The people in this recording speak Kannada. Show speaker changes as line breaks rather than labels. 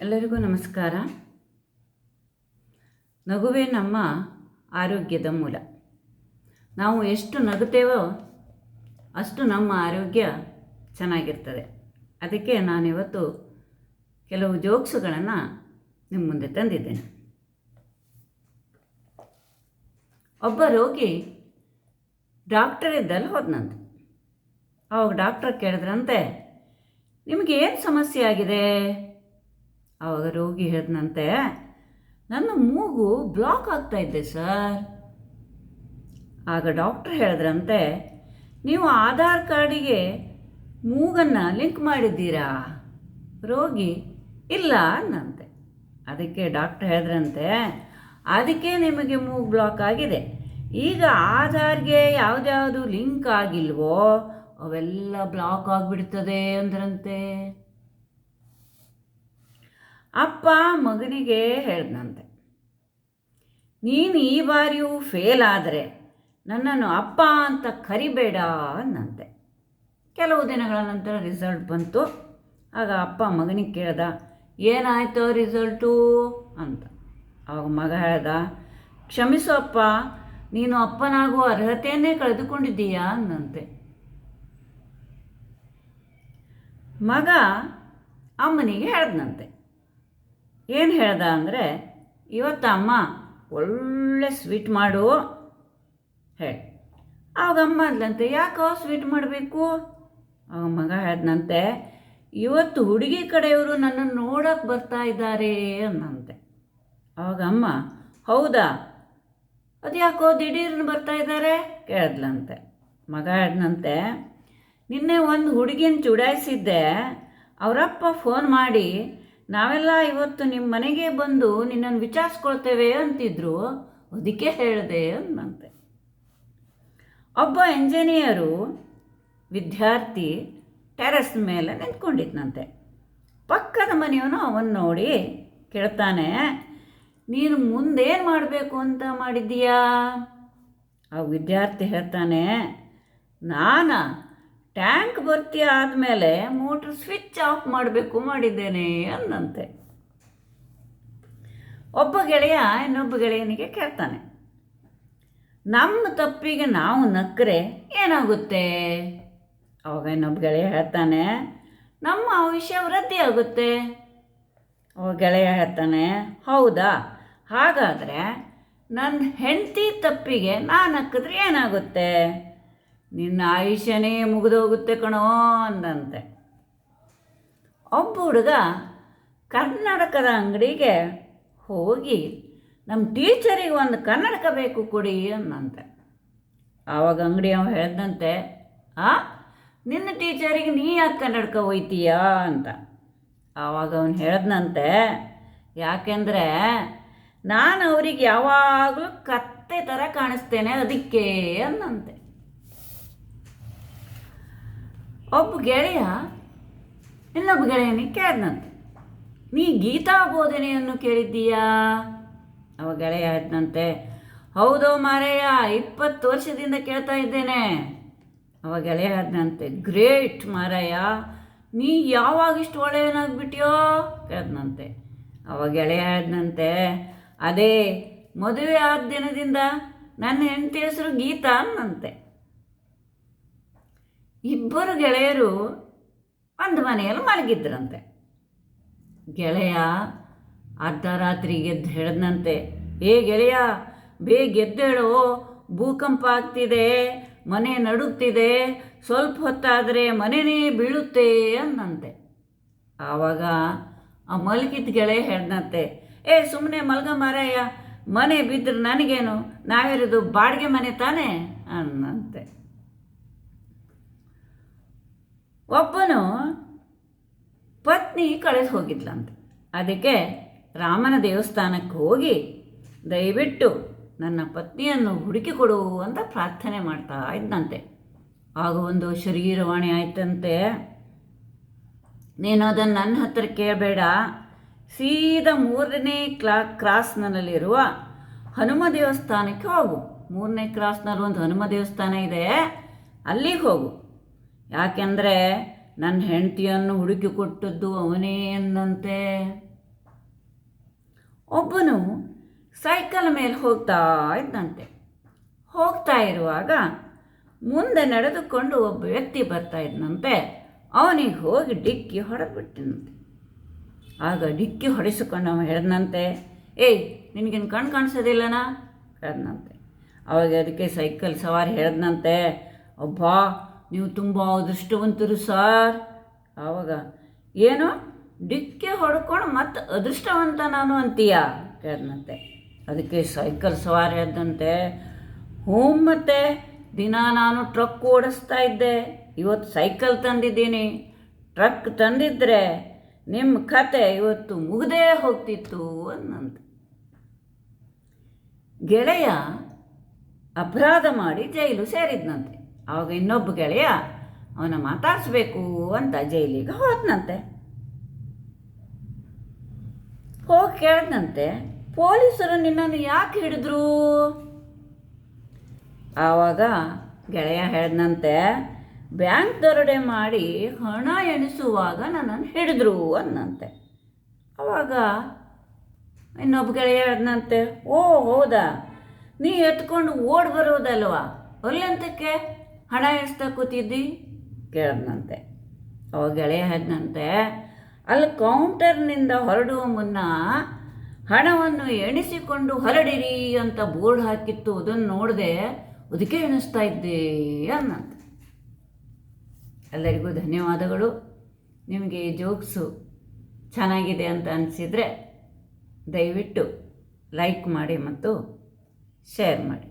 ಎಲ್ಲರಿಗೂ ನಮಸ್ಕಾರ. ನಗುವೇ ನಮ್ಮ ಆರೋಗ್ಯದ ಮೂಲ. ನಾವು ಎಷ್ಟು ನಗುತ್ತೇವೋ ಅಷ್ಟು ನಮ್ಮ ಆರೋಗ್ಯ ಚೆನ್ನಾಗಿರ್ತದೆ. ಅದಕ್ಕೆ ನಾನಿವತ್ತು ಕೆಲವು ಜೋಕ್ಸುಗಳನ್ನು ನಿಮ್ಮ ಮುಂದೆ ತಂದಿದ್ದೇನೆ. ಒಬ್ಬ ರೋಗಿ ಡಾಕ್ಟರ್ ಇದ್ದಲ್ಲಿ ಹೋದ್ನಂತೆ. ಅವಾಗ ಡಾಕ್ಟರ್ ಕೇಳಿದ್ರಂತೆ, ನಿಮಗೆ ಏನು ಸಮಸ್ಯೆ ಆಗಿದೆ? ಆವಾಗ ರೋಗಿ ಹೇಳಿದ್ನಂತೆ, ನನ್ನ ಮೂಗು ಬ್ಲಾಕ್ ಆಗ್ತಾ ಇದ್ದೆ ಸರ್. ಆಗ ಡಾಕ್ಟ್ರ್ ಹೇಳಿದ್ರಂತೆ, ನೀವು ಆಧಾರ್ ಕಾರ್ಡಿಗೆ ಮೂಗನ್ನು ಲಿಂಕ್ ಮಾಡಿದ್ದೀರಾ? ರೋಗಿ, ಇಲ್ಲ ಅನ್ನಂತೆ ಅದಕ್ಕೆ ಡಾಕ್ಟ್ರ್ ಹೇಳಿದ್ರಂತೆ, ಅದಕ್ಕೆ ನಿಮಗೆ ಮೂಗು ಬ್ಲಾಕ್ ಆಗಿದೆ. ಈಗ ಆಧಾರ್ಗೆ ಯಾವುದ್ಯಾವುದು ಲಿಂಕ್ ಆಗಿಲ್ವೋ ಅವೆಲ್ಲ ಬ್ಲಾಕ್ ಆಗಿಬಿಡ್ತದೆ ಅಂದ್ರಂತೆ. ಅಪ್ಪ ಮಗನಿಗೆ ಹೇಳ್ದಂತೆ ನೀನು ಈ ಬಾರಿಯೂ ಫೇಲ್ ಆದರೆ ನನ್ನನ್ನು ಅಪ್ಪ ಅಂತ ಕರಿಬೇಡ ಅನ್ನಂತೆ. ಕೆಲವು ದಿನಗಳ ನಂತರ ರಿಸಲ್ಟ್ ಬಂತು. ಆಗ ಅಪ್ಪ ಮಗನಿಗೆ ಕೇಳ್ದ, ಏನಾಯ್ತು ರಿಸಲ್ಟು ಅಂತ. ಆವಾಗ ಮಗ ಹೇಳ್ದ, ಕ್ಷಮಿಸು ಅಪ್ಪ, ನೀನು ಅಪ್ಪನಾಗುವ ಅರ್ಹತೆಯನ್ನೇ ಕಳೆದುಕೊಂಡಿದ್ದೀಯಾ ಅನ್ನಂತೆ. ಮಗ ಅಮ್ಮನಿಗೆ ಹೇಳ್ದಂತೆ ಏನು ಹೇಳ್ದ ಅಂದರೆ, ಇವತ್ತು ಅಮ್ಮ ಒಳ್ಳೆ ಸ್ವೀಟ್ ಮಾಡು. ಹೇಳಿ. ಆವಾಗ ಅಮ್ಮ ಅಂದ್ಲಂತೆ, ಯಾಕೋ ಸ್ವೀಟ್ ಮಾಡಬೇಕು? ಆ ಮಗ ಹೇಳ್ದಂತೆ ಇವತ್ತು ಹುಡುಗಿ ಕಡೆಯವರು ನನ್ನನ್ನು ನೋಡೋಕೆ ಬರ್ತಾ ಇದ್ದಾರೆ ಅನ್ನಂತೆ. ಆವಾಗ ಅಮ್ಮ, ಹೌದಾ? ಅದು ಯಾಕೋ ದಿಢೀರ್ನು ಬರ್ತಾ ಇದ್ದಾರೆ ಕೇಳಿದ್ಲಂತೆ. ಮಗ ಹೇಳ್ದಂತೆ ನಿನ್ನೆ ಒಂದು ಹುಡುಗಿನ ಚುಡಾಯಿಸಿದ್ದೆ. ಅವರಪ್ಪ ಫೋನ್ ಮಾಡಿ ನಾವೆಲ್ಲ ಇವತ್ತು ನಿಮ್ಮ ಮನೆಗೆ ಬಂದು ನಿನ್ನನ್ನು ವಿಚಾರಿಸ್ಕೊಳ್ತೇವೆ ಅಂತಿದ್ರು, ಅದಕ್ಕೆ ಹೇಳಿದೆ ಅಂದಂತೆ ಒಬ್ಬ ಇಂಜಿನಿಯರು ವಿದ್ಯಾರ್ಥಿ ಟೆರೆಸ್ ಮೇಲೆ ನಿಂತ್ಕೊಂಡಿದ್ನಂತೆ. ಪಕ್ಕದ ಮನೆಯವನು ಅವನು ನೋಡಿ ಕೇಳ್ತಾನೆ, ನೀನು ಮುಂದೇನು ಮಾಡಬೇಕು ಅಂತ ಮಾಡಿದ್ದೀಯಾ? ಆ ವಿದ್ಯಾರ್ಥಿ ಹೇಳ್ತಾನೆ, ನಾನು ಟ್ಯಾಂಕ್ ಭರ್ತಿ ಆದಮೇಲೆ ಮೋಟ್ರ್ ಸ್ವಿಚ್ ಆಫ್ ಮಾಡಬೇಕು ಮಾಡಿದ್ದೇನೆ ಅಂದಂತೆ. ಒಬ್ಬ ಗೆಳೆಯ ಇನ್ನೊಬ್ಬ ಗೆಳೆಯನಿಗೆ ಕೇಳ್ತಾನೆ ನಮ್ಮ ತಪ್ಪಿಗೆ ನಾವು ನಕ್ಕರೆ ಏನಾಗುತ್ತೆ? ಅವಾಗ ಇನ್ನೊಬ್ಬ ಗೆಳೆಯ ಹೇಳ್ತಾನೆ, ನಮ್ಮ ಆಯುಷ್ಯ ವೃದ್ಧಿ ಆಗುತ್ತೆ. ಅವಾಗ ಗೆಳೆಯ ಹೇಳ್ತಾನೆ, ಹೌದಾ? ಹಾಗಾದರೆ ನನ್ನ ಹೆಂಡತಿ ತಪ್ಪಿಗೆ ನಾನು ನಕ್ಕಿದ್ರೆ ಏನಾಗುತ್ತೆ? ನಿನ್ನ ಆಯುಷ್ಯನೇ ಮುಗಿದೋಗುತ್ತೆ ಕಣೋ ಅಂದಂತೆ. ಒಬ್ಬ ಹುಡುಗ ಕರ್ನಾಟಕದ ಅಂಗಡಿಗೆ ಹೋಗಿ ನಮ್ಮ ಟೀಚರಿಗೆ ಒಂದು ಕನ್ನಡಕ ಬೇಕು ಕೊಡಿ ಅಂದಂತೆ. ಆವಾಗ ಅಂಗಡಿ ಅವ ಹೇಳ್ದಂತೆ, ಆ, ನಿನ್ನ ಟೀಚರಿಗೆ ನೀ ಯಾಕೆ ಕನ್ನಡಕ ಒಯ್ತೀಯಾ ಅಂತ. ಆವಾಗ ಅವನು ಹೇಳ್ದಂತೆ, ಯಾಕೆಂದರೆ ನಾನು ಅವರಿಗೆ ಯಾವಾಗಲೂ ಕತ್ತೆ ಥರ ಕಾಣಿಸ್ತೇನೆ ಅದಕ್ಕೆ ಅನ್ನಂತೆ ಒಬ್ಬ ಗೆಳೆಯ, ಇನ್ನೊಬ್ಬ ಗೆಳೆಯನಿಗೆ ಕೇಳಿದಂತೆ. ನೀ ಗೀತಾ ಬೋಧನೆಯನ್ನು ಕೇಳಿದ್ದೀಯಾ? ಅವ ಗೆಳೆಯ ಹೇಳ್ದಂತೆ, ಹೌದೋ ಮಾರಯ್ಯ, ಇಪ್ಪತ್ತು ವರ್ಷದಿಂದ ಕೇಳ್ತಾ ಇದ್ದೇನೆ. ಅವ ಗೆಳೆಯ ಹೇಳ್ದಂತೆ, ಗ್ರೇಟ್ ಮಾರಯ್ಯ, ನೀ ಯಾವಾಗ ಇಷ್ಟು ಒಳ್ಳೆಯವನಾಗ್ಬಿಟ್ಟಿಯೋ ಕೇಳ್ದಂತೆ. ಅವ ಗೆಳೆಯ ಹೇಳ್ದಂತೆ, ಅದೇ, ಮದುವೆ ಆದ ದಿನದಿಂದ ನನ್ನ ಹೆಂಡತಿ ಹೆಸರು ಗೀತಾ ಅನ್ನಂತೆ. ಇಬ್ಬರು ಗೆಳೆಯರು ಒಂದು ಮನೆಯಲ್ಲಿ ಮಲಗಿದ್ರಂತೆ. ಗೆಳೆಯ ಅರ್ಧ ರಾತ್ರಿ ಗೆದ್ದು ಏ ಗೆಳೆಯ, ಬೇಗ ಎದ್ದೇಳು, ಭೂಕಂಪ ಆಗ್ತಿದೆ, ಮನೆ ನಡುತ್ತಿದೆ ಸ್ವಲ್ಪ ಹೊತ್ತಾದರೆ ಮನೆಯೇ ಬೀಳುತ್ತೆ ಅನ್ನಂತೆ ಆವಾಗ ಆ ಮಲಗಿದ ಗೆಳೆಯ ಹೇಳ್ದಂತೆ ಏ ಸುಮ್ಮನೆ ಮಲ್ಗ ಮಾರಯ್ಯ ಮನೆ ಬಿದ್ದರೆ ನನಗೇನು, ನಾವಿರೋದು ಬಾಡಿಗೆ ಮನೆ ತಾನೇ ಅನ್ನಂತೆ ಒಬ್ಬನು ಪತ್ನಿ ಕಳೆದು ಹೋಗಿದ್ಲಂತೆ. ಅದಕ್ಕೆ ರಾಮನ ದೇವಸ್ಥಾನಕ್ಕೆ ಹೋಗಿ ದಯವಿಟ್ಟು ನನ್ನ ಪತ್ನಿಯನ್ನು ಹುಡುಕಿ ಕೊಡು ಅಂತ ಪ್ರಾರ್ಥನೆ ಮಾಡ್ತಾ ಇದ್ದಂತೆ ಆಗ ಒಂದು ಶರೀರವಾಣಿ ಆಯ್ತಂತೆ. ನೀನು ಅದನ್ನು ನನ್ನ ಹತ್ರ ಕೇಳಬೇಡ. ಸೀದಾ ಮೂರನೇ ಕ್ಲಾ, ಕ್ರಾಸ್ನಲ್ಲಿರುವ ಹನುಮ ದೇವಸ್ಥಾನಕ್ಕೆ ಹೋಗು. ಮೂರನೇ ಕ್ರಾಸ್ನಲ್ಲಿ ಒಂದು ಹನುಮ ದೇವಸ್ಥಾನ ಇದೆ. ಅಲ್ಲಿಗೆ ಹೋಗು. ಯಾಕೆಂದರೆ ನನ್ನ ಹೆಂಡತಿಯನ್ನು ಹುಡುಕಿ ಕೊಟ್ಟದ್ದು ಅವನೇ ಎಂದಂತೆ ಒಬ್ಬನು ಸೈಕಲ್ ಮೇಲೆ ಹೋಗ್ತಾ ಇದ್ದಂತೆ. ಹೋಗ್ತಾ ಇರುವಾಗ ಮುಂದೆ ನಡೆದುಕೊಂಡು ಒಬ್ಬ ವ್ಯಕ್ತಿ ಬರ್ತಾ ಇದ್ದಂತೆ ಅವನಿಗೆ ಹೋಗಿ ಡಿಕ್ಕಿ ಹೊಡೆದ್ಬಿಟ್ಟಿನಂತೆ ಆಗ ಡಿಕ್ಕಿ ಹೊಡೆಸಿಕೊಂಡು ಅವನು ಹೇಳಿದಂತೆ, ಏಯ್, ನಿನಗೇನು ಕಣ್ಣು ಕಾಣಿಸೋದಿಲ್ಲನಾ? ಹೇಳ್ದಂತೆ ಅವಾಗ ಅದಕ್ಕೆ ಸೈಕಲ್ ಸವಾರಿ ಹೇಳ್ದಂತೆ, ಅಬ್ಬಾ ನೀವು ತುಂಬ ಅದೃಷ್ಟವಂತರು ಸಾರ್. ಆವಾಗ ಏನು? ಡಿಕ್ಕಿ ಹೊಡ್ಕೊಂಡು ಮತ್ತೆ ಅದೃಷ್ಟವಂತ ನಾನು ಅಂತೀಯ? ಕೇಳ್ದಂತೆ. ಅದಕ್ಕೆ ಸೈಕಲ್ ಸವಾರಿ ಆದಂತೆ, ಹ್ಞೂ ಮತ್ತೆ, ದಿನ ನಾನು ಟ್ರಕ್ ಓಡಿಸ್ತಾ ಇದ್ದೆ. ಇವತ್ತು ಸೈಕಲ್ ತಂದಿದ್ದೀನಿ. ಟ್ರಕ್ ತಂದಿದ್ರೆ ನಿಮ್ಮ ಕತೆ ಇವತ್ತು ಮುಗದೇ ಹೋಗ್ತಿತ್ತು ಅನ್ನಂತ ಗೆಳೆಯ ಅಪರಾಧ ಮಾಡಿ ಜೈಲು ಸೇರಿದ್ನಂತೆ. ಆವಾಗ ಇನ್ನೊಬ್ಬ ಗೆಳೆಯ ಅವನ ಮಾತಾಡಿಸ್ಬೇಕು ಅಂತ ಜೈಲಿಗೆ ಹೋದ್ನಂತೆ. ಹೋಗಿ ಕೇಳಿದಂತೆ ಪೊಲೀಸರು ನಿನ್ನನ್ನು ಯಾಕೆ ಹಿಡಿದ್ರು? ಆವಾಗ ಗೆಳೆಯ ಹೇಳಿದಂತೆ ಬ್ಯಾಂಕ್ ದರೋಡೆ ಮಾಡಿ ಹಣ ಎಣಿಸುವಾಗ ನನ್ನನ್ನು ಹಿಡಿದ್ರು, ಅನ್ನಂತೆ. ಆವಾಗ ಇನ್ನೊಬ್ಬ ಗೆಳೆಯ ಹೇಳ್ದಂತೆ ಓ, ಹೌದಾ? ನೀ ಎತ್ಕೊಂಡು ಓಡ್ ಬರೋದಲ್ವಾ? ಅಲ್ಲೆಂತಕ್ಕೆ? ಹಣ ಎಣಿಸ್ತಾ ಕೂತಿದ್ದಿ? ಕೇಳಿದ್ನಂತೆ. ಅವ ಗೆಳೆಯ ಹೇಳಿದಂತೆ ಅಲ್ಲಿ ಕೌಂಟರ್ನಿಂದ ಹೊರಡುವ ಮುನ್ನ ಹಣವನ್ನು ಎಣಿಸಿಕೊಂಡು ಹೊರಡಿರಿ ಅಂತ ಬೋರ್ಡ್ ಹಾಕಿತ್ತು, ಅದನ್ನು ನೋಡಿದೆ ಅದಕ್ಕೆ ಎಣಿಸ್ತಾ ಇದ್ದೆ ಅನ್ನಂತೆ. ಎಲ್ಲರಿಗೂ ಧನ್ಯವಾದಗಳು. ನಿಮಗೆ ಜೋಕ್ಸು ಚೆನ್ನಾಗಿದೆ ಅಂತ ಅನಿಸಿದರೆ ದಯವಿಟ್ಟು ಲೈಕ್ ಮಾಡಿ ಮತ್ತು ಶೇರ್ ಮಾಡಿ.